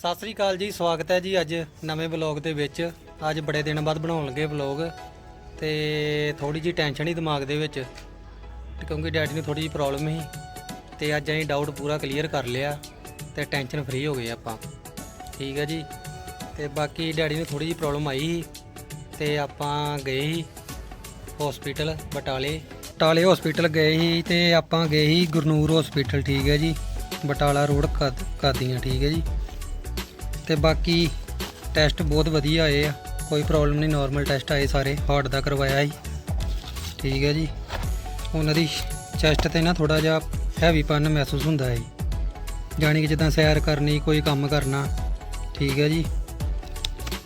ਸਤਿ ਸ੍ਰੀ ਅਕਾਲ ਜੀ, ਸਵਾਗਤ ਹੈ ਜੀ ਅੱਜ ਨਵੇਂ ਵਲੌਗ ਦੇ ਵਿੱਚ। ਅੱਜ ਬੜੇ ਦਿਨ ਬਾਅਦ ਬਣਾਉਣ ਲੱਗੇ ਵਲੌਗ ਤੇ ਥੋੜੀ ਜੀ ਟੈਨਸ਼ਨ ਹੀ ਦਿਮਾਗ ਦੇ ਵਿੱਚ ਕਿਉਂਕਿ ਡੈਡੀ ਨੂੰ ਥੋੜੀ ਜੀ ਪ੍ਰੋਬਲਮ ਸੀ ਤੇ ਅੱਜ ਅਸੀਂ ਡਾਊਟ ਪੂਰਾ ਕਲੀਅਰ ਕਰ ਲਿਆ ਤੇ ਟੈਨਸ਼ਨ ਫ੍ਰੀ ਹੋ ਗਏ ਆਪਾਂ। ਠੀਕ ਹੈ ਜੀ, ਤੇ ਬਾਕੀ ਡੈਡੀ ਨੂੰ ਥੋੜੀ ਜੀ ਪ੍ਰੋਬਲਮ ਆਈ ਸੀ ਤੇ ਆਪਾਂ ਗਏ ਸੀ ਹਸਪੀਟਲ ਬਟਾਲੇ। ਬਟਾਲੇ ਹਸਪੀਟਲ ਗਏ ਸੀ ਤੇ ਆਪਾਂ ਗਏ ਸੀ ਗੁਰਨੂਰ ਹਸਪੀਟਲ ਠੀਕ ਹੈ ਜੀ, ਬਟਾਲਾ ਰੋਡ ਕਦ- ਕਾਦੀਆਂ ਠੀਕ ਹੈ ਜੀ। ਤੇ ਬਾਕੀ ਟੈਸਟ ਬਹੁਤ ਵਧੀਆ ਆਏ ਆ। ਕੋਈ ਪ੍ਰੋਬਲਮ ਨਹੀਂ ਨਾਰਮਲ ਟੈਸਟ ਆਏ ਸਾਰੇ। ਹਾਰਟ ਦਾ ਕਰਵਾਇਆ ਸੀ। ਠੀਕ ਹੈ ਜੀ। ਉਹਨਾਂ ਦੀ ਚੈਸਟ ਤੇ ਨਾ ਥੋੜਾ ਜਿਹਾ ਹੈਵੀਪਨ ਮਹਿਸੂਸ ਹੁੰਦਾ ਹੈ। ਜਾਣੀ ਕਿ ਜਿੱਦਾਂ ਸੈਰ ਕਰਨੀ, ਕੋਈ ਕੰਮ ਕਰਨਾ। ਠੀਕ ਹੈ ਜੀ।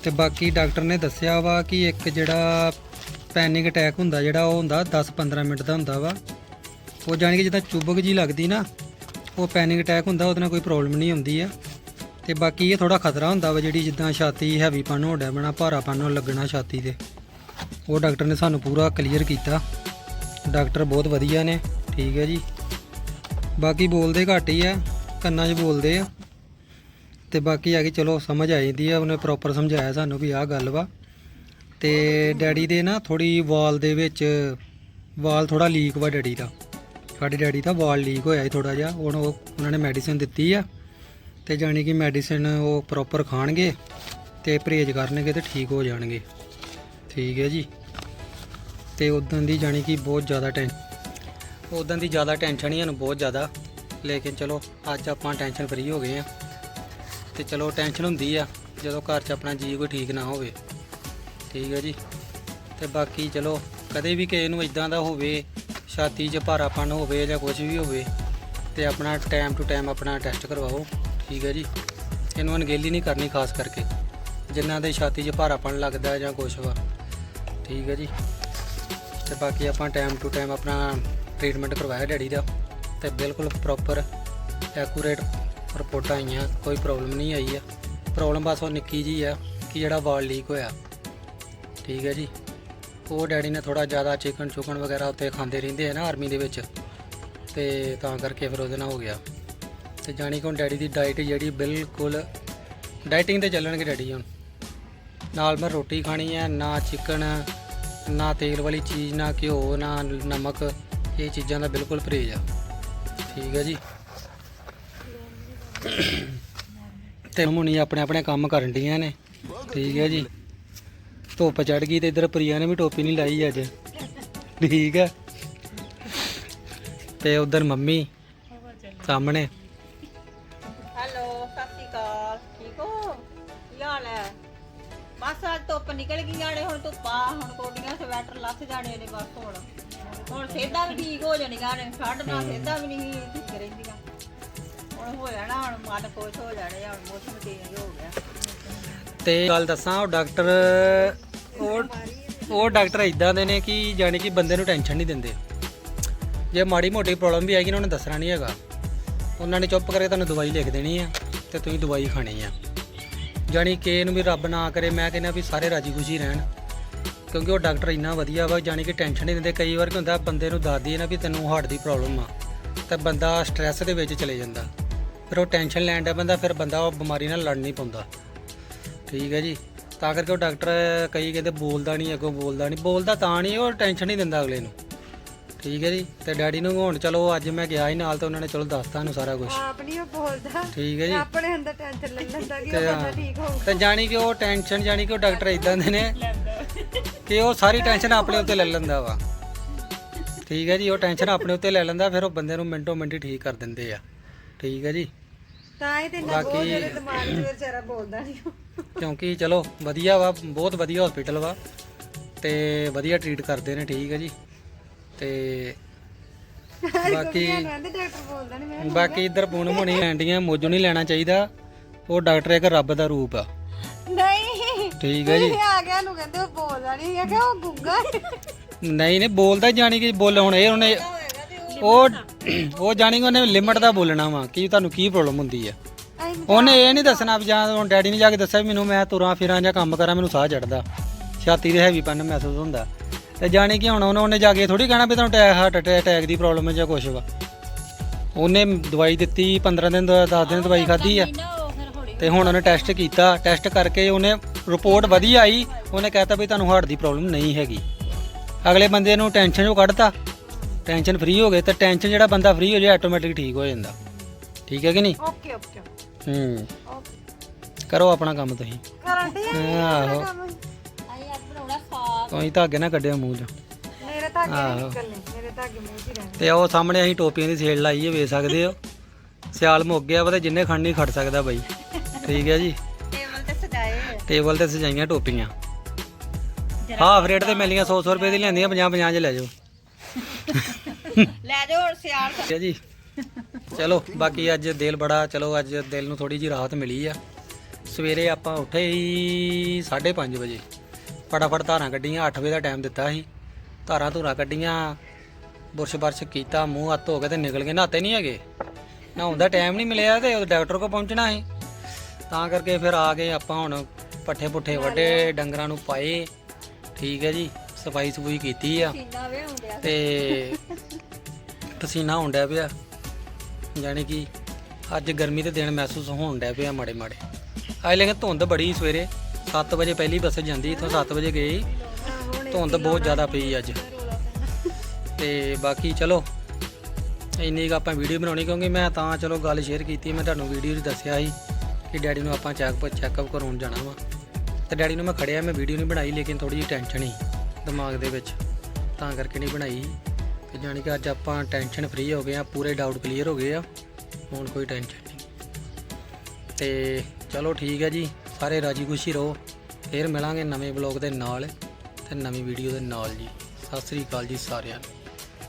ਤੇ ਬਾਕੀ ਡਾਕਟਰ ਨੇ ਦੱਸਿਆ ਵਾ ਕਿ ਇੱਕ ਜਿਹੜਾ ਪੈਨਿਕ ਅਟੈਕ ਹੁੰਦਾ, ਜਿਹੜਾ ਉਹ ਹੁੰਦਾ 10-15 ਮਿੰਟ ਦਾ ਹੁੰਦਾ ਵਾ। ਉਹ ਜਾਣੀ ਕਿ ਜਿੱਦਾਂ ਚੁੱਭਕ ਜੀ ਲੱਗਦੀ ਨਾ, ਉਹ ਪੈਨਿਕ ਅਟੈਕ ਹੁੰਦਾ, ਉਹਦੇ ਨਾਲ ਕੋਈ ਪ੍ਰੋਬਲਮ ਨਹੀਂ ਹੁੰਦੀ ਆ। ਤੇ ਬਾਕੀ ਇਹ ਥੋੜਾ ਖਤਰਾ ਹੁੰਦਾ ਵਾ ਜਿਹੜੀ ਜਿੱਦਾਂ ਛਾਤੀ ਹੈਵੀਪਨ ਹੋ ਡਿਆ ਬਣਾ ਭਾਰਾਪਨ ਹੋਣ ਲੱਗਣਾ ਛਾਤੀ ਤੇ। ਉਹ ਡਾਕਟਰ ਨੇ ਸਾਨੂੰ ਪੂਰਾ ਕਲੀਅਰ ਕੀਤਾ। ਡਾਕਟਰ ਬਹੁਤ ਵਧੀਆ ਨੇ, ਠੀਕ ਹੈ ਜੀ। ਬਾਕੀ ਬੋਲਦੇ ਘੱਟ ਹੀ ਆ, ਕੰਨਾਂ 'ਚ ਬੋਲਦੇ ਆ। ਤੇ ਬਾਕੀ ਆ ਕਿ ਚਲੋ ਸਮਝ ਆ ਜਾਂਦੀ ਆ, ਉਹਨੇ ਪ੍ਰੋਪਰ ਸਮਝਾਇਆ ਸਾਨੂੰ ਵੀ ਆਹ ਗੱਲ ਵਾ। ਤੇ ਡੈਡੀ ਦੇ ਨਾ ਥੋੜੀ ਵਾਲ ਦੇ ਵਿੱਚ ਵਾਲ ਥੋੜਾ ਲੀਕ ਵਾ ਡੈਡੀ ਦਾ। ਸਾਡੇ ਡੈਡੀ ਦਾ ਵਾਲ ਲੀਕ ਹੋਇਆ ਸੀ ਥੋੜਾ ਜਿਹਾ, ਹੁਣ ਉਹ, ਉਹਨਾਂ ਨੇ ਮੈਡੀਸਿਨ ਦਿੱਤੀ ਆ। ਤੇ ਜਾਣੀ ਕਿ ਮੈਡੀਸਿਨ ਉਹ ਪ੍ਰੋਪਰ ਖਾਣਗੇ ਤੇ ਪਰਹੇਜ਼ ਕਰਨਗੇ ਤੇ ਠੀਕ ਹੋ ਜਾਣਗੇ। ਠੀਕ ਹੈ ਜੀ। ਤੇ ਉਦੋਂ ਦੀ ਜਾਣੀ ਕਿ ਬਹੁਤ ਜ਼ਿਆਦਾ ਟੈਂ ਉਦੋਂ ਦੀ ਜ਼ਿਆਦਾ ਟੈਨਸ਼ਨ ਹੀ ਸਾਨੂੰ ਬਹੁਤ ਜ਼ਿਆਦਾ। ਲੇਕਿਨ ਚਲੋ, ਅੱਜ ਆਪਾਂ ਟੈਨਸ਼ਨ ਫਰੀ ਹੋ ਗਏ ਆ ਤੇ ਚਲੋ ਟੈਨਸ਼ਨ ਹੁੰਦੀ ਆ, ਜਦੋਂ ਘਰ 'ਚ ਆਪਣਾ ਜੀ ਕੋਈ ਠੀਕ ਨਾ ਹੋਵੇ। ਠੀਕ ਹੈ ਜੀ। ਤੇ ਬਾਕੀ ਚਲੋ, ਕਦੇ ਵੀ ਕਿਸੇ ਨੂੰ ਇਦਾਂ ਦਾ ਹੋਵੇ, ਛਾਤੀ 'ਚ ਭਾਰਾਪਨ ਹੋਵੇ ਜਾਂ ਕੁਝ ਵੀ ਹੋਵੇ, ਤੇ ਆਪਣਾ ਟਾਈਮ ਟੂ ਟਾਈਮ ਆਪਣਾ ਟੈਸਟ ਕਰਵਾਓ। ਠੀਕ ਹੈ ਜੀ। ਇਹਨੂੰ ਅਣਗਹਿਲੀ ਨਹੀਂ ਕਰਨੀ ਖਾਸ ਕਰਕੇ। ਜਿਨ੍ਹਾਂ ਦੇ ਛਾਤੀ 'ਚ ਭਾਰਾਪਣ ਲੱਗਦਾ ਜਾਂ ਕੁਛ ਵਾ। ਠੀਕ ਹੈ ਜੀ। ਤੇ ਬਾਕੀ ਆਪਾਂ ਟਾਈਮ ਟੂ ਟਾਈਮ ਆਪਣਾ ਟ੍ਰੀਟਮੈਂਟ ਕਰਵਾਇਆ ਡੈਡੀ ਦਾ। ਤੇ ਬਿਲਕੁਲ ਪ੍ਰੋਪਰ ਐਕੂਰੇਟ ਰਿਪੋਰਟਾਂ ਆਈਆਂ। ਕੋਈ ਪ੍ਰੋਬਲਮ ਨਹੀਂ ਆਈ ਆ। ਪ੍ਰੋਬਲਮ ਬਸ ਉਹ ਨਿੱਕੀ ਜੀ ਆ ਕਿ ਜਿਹੜਾ ਵਾਲ ਲੀਕ ਹੋਇਆ। ਠੀਕ ਹੈ ਜੀ। ਉਹ ਡੈਡੀ ਨੇ ਥੋੜਾ ਜ਼ਿਆਦਾ ਚਿਕਨ ਚੁਕਨ ਵਗੈਰਾ ਉੱਤੇ ਖਾਂਦੇ ਰਹਿੰਦੇ ਆ ਨਾ ਆਰਮੀ ਦੇ ਵਿੱਚ। ਤੇ ਤਾਂ ਕਰਕੇ ਫਿਰ ਉਹਦੇ ਨਾਲ ਹੋ ਗਿਆ। ਤੇ ਜਾਣੀ ਕਿ ਹੁਣ ਡੈਡੀ ਦੀ ਡਾਈਟ ਜਿਹੜੀ ਬਿਲਕੁਲ ਡਾਈਟਿੰਗ ਤੇ ਚੱਲਣਗੇ ਡੈਡੀ ਹੁਣ। ਨਾਲ ਮੈਂ ਰੋਟੀ ਖਾਣੀ ਹੈ ਨਾ ਚਿਕਨ ਨਾ ਤੇਲ ਵਾਲੀ ਚੀਜ਼, ਨਾ ਘਿਓ, ਨਾ ਨਮਕ। ਇਹ ਚੀਜ਼ਾਂ ਦਾ ਬਿਲਕੁਲ ਪਰਹੇਜ਼ ਆ। ਠੀਕ ਹੈ ਜੀ। ਤੇ ਮੁੰਨੀ ਆਪਣੇ ਆਪਣੇ ਕੰਮ ਕਰਨ ਡੀਆਂ ਨੇ। ਠੀਕ ਹੈ ਜੀ। ਧੁੱਪ ਚੜ ਗਈ ਤੇ ਇਧਰ ਪ੍ਰਿਆ ਨੇ ਵੀ ਟੋਪੀ ਨਹੀਂ ਲਾਈ ਅੱਜ। ਠੀਕ ਹੈ ਤੇ ਉਧਰ ਮੰਮੀ ਸਾਹਮਣੇ। ਕੀ ਹਾਲ ਹੈ? ਬਸ ਅੱਜ ਧੁੱਪ ਨਿਕਲ ਗਈ ਜਾਣੇ ਹੁਣ ਧੁੱਪਾ ਹੁਣ ਕੋਡੀਆਂ ਸਵੈਟਰ ਲੱਥ ਜਾਣੇ ਨੇ ਬਸ ਹੁਣ। ਹੁਣ ਸਿਹਤਾਂ ਵੀ ਠੀਕ ਹੋ ਜਾਣੀਆਂ ਨੇ ਠੰਡ ਨਾਲ ਸਿਹਤਾਂ ਵੀ ਨਹੀਂ ਠੀਕ ਰਹਿੰਦੀਆਂ। ਹੁਣ ਹੋ ਜਾਣਾ ਹੁਣ ਮਨ ਖੁਸ਼ ਹੋ ਜਾਣੇ ਹੁਣ ਮੌਸਮ ਚੇਂਜ ਹੋ ਗਿਆ। ਤੇ ਗੱਲ ਦੱਸਾਂ ਉਹ ਡਾਕਟਰ ਉਹ ਉਹ ਡਾਕਟਰ ਇਦਾਂ ਦੇ ਨੇ ਕਿ ਜਾਣੀ ਕਿ ਬੰਦੇ ਨੂੰ ਟੈਨਸ਼ਨ ਨਹੀਂ ਦਿੰਦੇ। ਜੇ ਮਾੜੀ ਮੋਟੀ ਪ੍ਰੋਬਲਮ ਵੀ ਆਏਗੀ ਨਾ ਉਹਨੇ ਦੱਸਣਾ ਨਹੀਂ ਹੈਗਾ। ਉਹਨਾਂ ਨੇ ਚੁੱਪ ਕਰਕੇ ਤੁਹਾਨੂੰ ਦਵਾਈ ਲਿਖ ਦੇਣੀ ਆ ਤੇ ਤੁਸੀਂ ਦਵਾਈ ਖਾਣੀ ਆ। ਜਾਣੀ ਕਿ ਇਹਨੂੰ ਵੀ ਰੱਬ ਨਾ ਕਰੇ, ਮੈਂ ਕਹਿੰਦਾ ਵੀ ਸਾਰੇ ਰਾਜੀ ਖੁਸ਼ੀ ਰਹਿਣ। ਕਿਉਂਕਿ ਉਹ ਡਾਕਟਰ ਇੰਨਾ ਵਧੀਆ ਵਾ ਜਾਣੀ ਕਿ ਟੈਨਸ਼ਨ ਨਹੀਂ ਦਿੰਦੇ। ਕਈ ਵਾਰ ਕੀ ਹੁੰਦਾ, ਬੰਦੇ ਨੂੰ ਦੱਸਦੀ ਹੈ ਨਾ ਵੀ ਤੈਨੂੰ ਹਾਰਟ ਦੀ ਪ੍ਰੋਬਲਮ ਆ, ਤਾਂ ਬੰਦਾ ਸਟ੍ਰੈਸ ਦੇ ਵਿੱਚ ਚਲੇ ਜਾਂਦਾ। ਫਿਰ ਉਹ ਟੈਨਸ਼ਨ ਲੈਣ ਦਾ ਬੰਦਾ, ਫਿਰ ਬੰਦਾ ਉਹ ਬਿਮਾਰੀ ਨਾਲ ਲੜ ਨਹੀਂ ਪਾਉਂਦਾ। ਠੀਕ ਹੈ ਜੀ? ਤਾਂ ਕਰਕੇ ਉਹ ਡਾਕਟਰ ਕਈ ਕਹਿੰਦੇ ਬੋਲਦਾ ਨਹੀਂ, ਅੱਗੋਂ ਬੋਲਦਾ ਨਹੀਂ। ਬੋਲਦਾ ਤਾਂ ਨਹੀਂ, ਉਹ ਟੈਨਸ਼ਨ ਨਹੀਂ ਦਿੰਦਾ ਅਗਲੇ ਨੂੰ। ਠੀਕ ਹੈ ਜੀ ਤੇ ਡੈਡੀ ਨੂੰ ਹੁਣ ਚਲੋ ਅੱਜ ਮੈਂ ਗਿਆ ਹੀ ਨਾਲ ਤੇ ਉਹਨਾਂ ਨੇ ਚਲੋ ਦੱਸਤਾ ਇਹਨੂੰ ਸਾਰਾ ਕੁਝ ਆਪ ਨਹੀਂ ਉਹ ਬੋਲਦਾ। ਠੀਕ ਹੈ ਜੀ। ਆਪਣੇ ਅੰਦਰ ਟੈਨਸ਼ਨ ਲੈ ਲੈਂਦਾ ਕਿ ਉਹ। ਬੰਦਾ ਠੀਕ ਹੋਊ ਤੇ ਜਾਣੀ ਕਿ ਉਹ ਟੈਨਸ਼ਨ ਜਾਣੀ ਕਿ ਉਹ ਡਾਕਟਰ ਇਦਾਂ ਦੇ ਨੇ ਕਿ ਉਹ ਸਾਰੀ ਟੈਨਸ਼ਨ ਆਪਣੇ ਉੱਤੇ ਲੈ ਲੈਂਦਾ ਵਾ। ਠੀਕ ਹੈ ਜੀ ਉਹ ਟੈਨਸ਼ਨ ਆਪਣੇ ਉੱਤੇ ਲੈ ਲੈਂਦਾ ਫਿਰ ਉਹ ਬੰਦੇ ਨੂੰ ਮਿੰਟੋ ਮਿੰਟ ਠੀਕ ਕਰ ਦਿੰਦੇ ਆ। ਠੀਕ ਹੈ ਜੀ। ਤਾਂ ਹੀ ਤੇ ਨਾ ਬਹੁਤ ਜਿਹੜੇ ਦਿਮਾਗ 'ਚ ਵਿਚਾਰਾ ਬੋਲਦਾ ਨਹੀਂ ਕਿਉਂਕਿ ਚਲੋ ਵਧੀਆ ਵਾ ਬਹੁਤ ਵਧੀਆ ਹਸਪੀਟਲ ਵਾ ਤੇ ਵਧੀਆ ਟਰੀਟ ਕਰਦੇ ਨੇ ਠੀਕ ਹੈ ਜੀ। ਤੇ ਬਾਕੀ ਬਾਕੀ ਇੱਧਰ ਪੂਨਮ ਹੋਣੀ ਲੈਂਡੀਆਂ ਮੋਜੋ ਨਹੀਂ ਲੈਣਾ ਚਾਹੀਦਾ। ਉਹ ਡਾਕਟਰ ਇੱਕ ਰੱਬ ਦਾ ਰੂਪ ਆ। ਨਹੀਂ। ਠੀਕ ਹੈ ਜੀ। ਇਹ ਆ ਗਿਆ ਨੂੰ ਕਹਿੰਦੇ ਉਹ ਬੋਲਦਾ ਨਹੀਂ ਇਹ ਕਿਹਾ ਉਹ ਗੁੰਗਾ ਹੈ। ਨਹੀਂ ਨਹੀਂ ਬੋਲਦਾ ਹੀ ਜਾਣੀ ਕਿ ਬੋਲ ਹੁਣ ਇਹ ਉਹਨੇ ਉਹ ਉਹ ਜਾਣੀ ਕਿ ਉਹਨੇ ਲਿਮਟ ਦਾ ਬੋਲਣਾ ਵਾ ਕਿ ਤੁਹਾਨੂੰ ਕੀ ਪ੍ਰੋਬਲਮ ਹੁੰਦੀ ਆ। ਉਹਨੇ ਇਹ ਨਹੀਂ ਦੱਸਣਾ ਵੀ ਜਾਂ ਹੁਣ ਡੈਡੀ ਨੇ ਜਾ ਕੇ ਦੱਸਿਆ ਮੈਨੂੰ ਮੈਂ ਤੁਰਾਂ ਫਿਰਾਂ ਜਾਂ ਕੰਮ ਕਰਾਂ ਮੈਨੂੰ ਸਾਹ ਚੜਦਾ ਛਾਤੀ ਦੇ ਹੈਵੀਪਨ ਮਹਿਸੂਸ ਹੁੰਦਾ। ਤੇ ਜਾਣੀ ਕਿ ਹੁਣ ਉਹਨੇ ਉਹਨੇ ਜਾ ਕੇ ਥੋੜੀ ਕਹਿਣਾ ਵੀ ਤੁਹਾਨੂੰ ਟੈ ਹਾਰਟ ਅਟੈਕ ਦੀ ਪ੍ਰੋਬਲਮ ਹੈ ਜਾਂ ਕੁਛ ਵਾ। ਉਹਨੇ ਦਵਾਈ ਦਿੱਤੀ 15 ਦਿਨ 10 ਦਿਨ ਦਵਾਈ ਖਾਧੀ ਆ। ਤੇ ਹੁਣ ਉਹਨੇ ਟੈਸਟ ਕੀਤਾ। ਟੈਸਟ ਕਰਕੇ ਉਹਨੇ ਰਿਪੋਰਟ ਵਧੀਆ ਆਈ। ਉਹਨੇ ਕਹਿਤਾ ਵੀ ਤੁਹਾਨੂੰ ਹਾਰਟ ਦੀ ਪ੍ਰੋਬਲਮ ਨਹੀਂ ਹੈਗੀ। ਅਗਲੇ ਬੰਦੇ ਨੂੰ ਟੈਨਸ਼ਨ ਜੋ ਕੱਢਤਾ। ਟੈਨਸ਼ਨ ਫ੍ਰੀ ਹੋ ਗਏ। ਤੇ ਟੈਨਸ਼ਨ ਜਿਹੜਾ ਬੰਦਾ ਫ੍ਰੀ ਹੋ ਜਾਏ ਆਟੋਮੈਟਿਕ ਠੀਕ ਹੋ ਜਾਂਦਾ। ਠੀਕ ਹੈ ਕਿ ਨਹੀਂ? ਓਕੇ ਓਕੇ ਹੂੰ। ਕਰੋ ਆਪਣਾ ਕੰਮ ਤੁਸੀਂ। ਕਰਨ ਦੀ ਆਹੋ। ਕੋਈ ਧਾਗੇ ਨਾ ਕੱਢਿਓ ਮੂੰਹ 'ਚ। ਮੇਰੇ ਧਾਗੇ ਆਹੋ। ਨਹੀਂ ਨਿਕਲਨੇ ਮੇਰੇ ਧਾਗੇ ਮੂੰਹ 'ਚ ਹੀ ਰਹਿਣੇ। ਤੇ ਉਹ ਸਾਹਮਣੇ ਅਸੀਂ ਟੋਪੀਆਂ ਦੀ ਸੇਲ ਲਾਈ ਹੈ ਵੇਚ ਸਕਦੇ ਹੋ। ਸਿਆਲ ਮੁੱਕ ਗਿਆ ਵਾ ਤੇ ਜਿੰਨੇ ਖੜਨੀ ਖੜ ਸਕਦਾ ਬਾਈ। ਠੀਕ ਹੈ ਜੀ। ਟੇਬਲ ਤੇ ਸਜਾਏ ਟੇਬਲ ਤੇ ਸਜਾਈਆਂ ਟੋਪੀਆਂ। ਹਾਫ ਰੇਟ ਤੇ ਮਿਲੀਆਂ 100 100 ਰੁਪਏ ਦੀ ਲੈਂਦੀਆਂ 50 50 ਚ ਲੈ ਜਾਓ। ਲੈ ਜਾਓ ਹੁਣ ਸਿਆਲ ਠੀਕ ਹੈ ਜੀ। ਚਲੋ ਬਾਕੀ ਅੱਜ ਦਿਲ ਬੜਾ ਚਲੋ ਅੱਜ ਦਿਲ ਨੂੰ ਥੋੜੀ ਜੀ ਰਾਹਤ ਮਿਲੀ ਆ। ਸਵੇਰੇ ਆਪਾਂ ਉੱਠੇ ਹੀ 5:30 ਵਜੇ। ਫਟਾਫਟ ਧਾਰਾਂ ਕੱਢੀਆਂ 8 ਵਜੇ ਦਾ ਟਾਈਮ ਦਿੱਤਾ ਸੀ। ਧਾਰਾਂ ਧੂਰਾਂ ਕੱਢੀਆਂ ਬੁਰਸ਼ ਬਰਸ਼ ਕੀਤਾ ਮੂੰਹ ਹੱਥ ਧੋ ਕੇ ਤੇ ਨਿਕਲ ਗਏ। ਨਹਾਤੇ ਨਹੀਂ ਹੈਗੇ। ਨਹਾਉਣ ਦਾ ਟਾਈਮ ਨਹੀਂ ਮਿਲਿਆ ਤੇ ਉਹ ਡਾਕਟਰ ਕੋਲ ਪਹੁੰਚਣਾ ਸੀ। ਤਾਂ ਕਰਕੇ ਫਿਰ ਆ ਗਏ ਆਪਾਂ ਹੁਣ ਪੱਠੇ ਪੁੱਠੇ ਵੱਡੇ ਡੰਗਰਾਂ ਨੂੰ ਪਾਏ। ਠੀਕ ਹੈ ਜੀ ਸਫ਼ਾਈ ਸਫੂਈ ਕੀਤੀ ਆ। ਤੇ ਪਸੀਨਾ ਹੋਣ ਡਿਆ ਪਿਆ। ਯਾਨੀ ਕਿ ਅੱਜ ਗਰਮੀ ਦੇ ਦਿਨ ਮਹਿਸੂਸ ਹੋਣ ਡਿਆ ਪਿਆ ਮਾੜੇ ਮਾੜੇ ਅੱਜ ਲੇਕਿਨ ਧੁੰਦ ਬੜੀ ਸਵੇਰੇ। 7 ਵਜੇ ਪਹਿਲੀ ਬੱਸ ਜਾਂਦੀ, ਇਥੋਂ 7 ਵਜੇ ਗਏ ਧੁੰਦ ਬਹੁਤ ਜ਼ਿਆਦਾ ਪਈ ਅੱਜ। ਤੇ ਬਾਕੀ ਚਲੋ, ਇੰਨੀ ਕੁ ਆਪਾਂ ਵੀਡੀਓ ਬਣਾਉਣੀ ਕਿਉਂਕਿ ਮੈਂ ਤਾਂ ਚਲੋ ਗੱਲ ਸ਼ੇਅਰ ਕੀਤੀ, ਮੈਂ ਤੁਹਾਨੂੰ ਵੀਡੀਓ 'ਚ ਦੱਸਿਆ ਸੀ ਕਿ ਡੈਡੀ ਨੂੰ ਆਪਾਂ ਚੈੱਕ ਚੈੱਕਅਪ ਕਰਾਉਣ ਜਾਣਾ ਵਾ। ਤੇ ਡੈਡੀ ਨੂੰ ਮੈਂ ਖੜਿਆ, ਮੈਂ ਵੀਡੀਓ ਨਹੀਂ ਬਣਾਈ, ਲੇਕਿਨ ਥੋੜੀ ਜਿਹੀ ਟੈਨਸ਼ਨ ਸੀ ਦਿਮਾਗ ਦੇ ਵਿੱਚ। ਤਾਂ ਕਰਕੇ ਨਹੀਂ ਬਣਾਈ। ਤੇ ਜਾਣੀ ਕਿ ਅੱਜ ਆਪਾਂ ਟੈਨਸ਼ਨ ਫ੍ਰੀ ਹੋ ਗਏ ਆ ਪੂਰੇ ਡਾਊਟ ਕਲੀਅਰ ਹੋ ਗਏ ਆ। ਹੁਣ ਕੋਈ ਟੈਨਸ਼ਨ ਨਹੀਂ। ਤੇ ਚਲੋ ਠੀਕ ਹੈ ਜੀ। ਸਾਰੇ ਰਾਜੀ ਖੁਸ਼ੀ ਰਹੋ। ਫੇਰ ਮਿਲਾਂਗੇ ਨਵੇਂ ਬਲੌਗ ਦੇ ਨਾਲ ਤੇ ਨਵੀਂ ਵੀਡੀਓ ਦੇ ਨਾਲ ਜੀ। ਸਤਿ ਸ੍ਰੀ ਅਕਾਲ ਜੀ ਸਾਰਿਆਂ ਨੂੰ।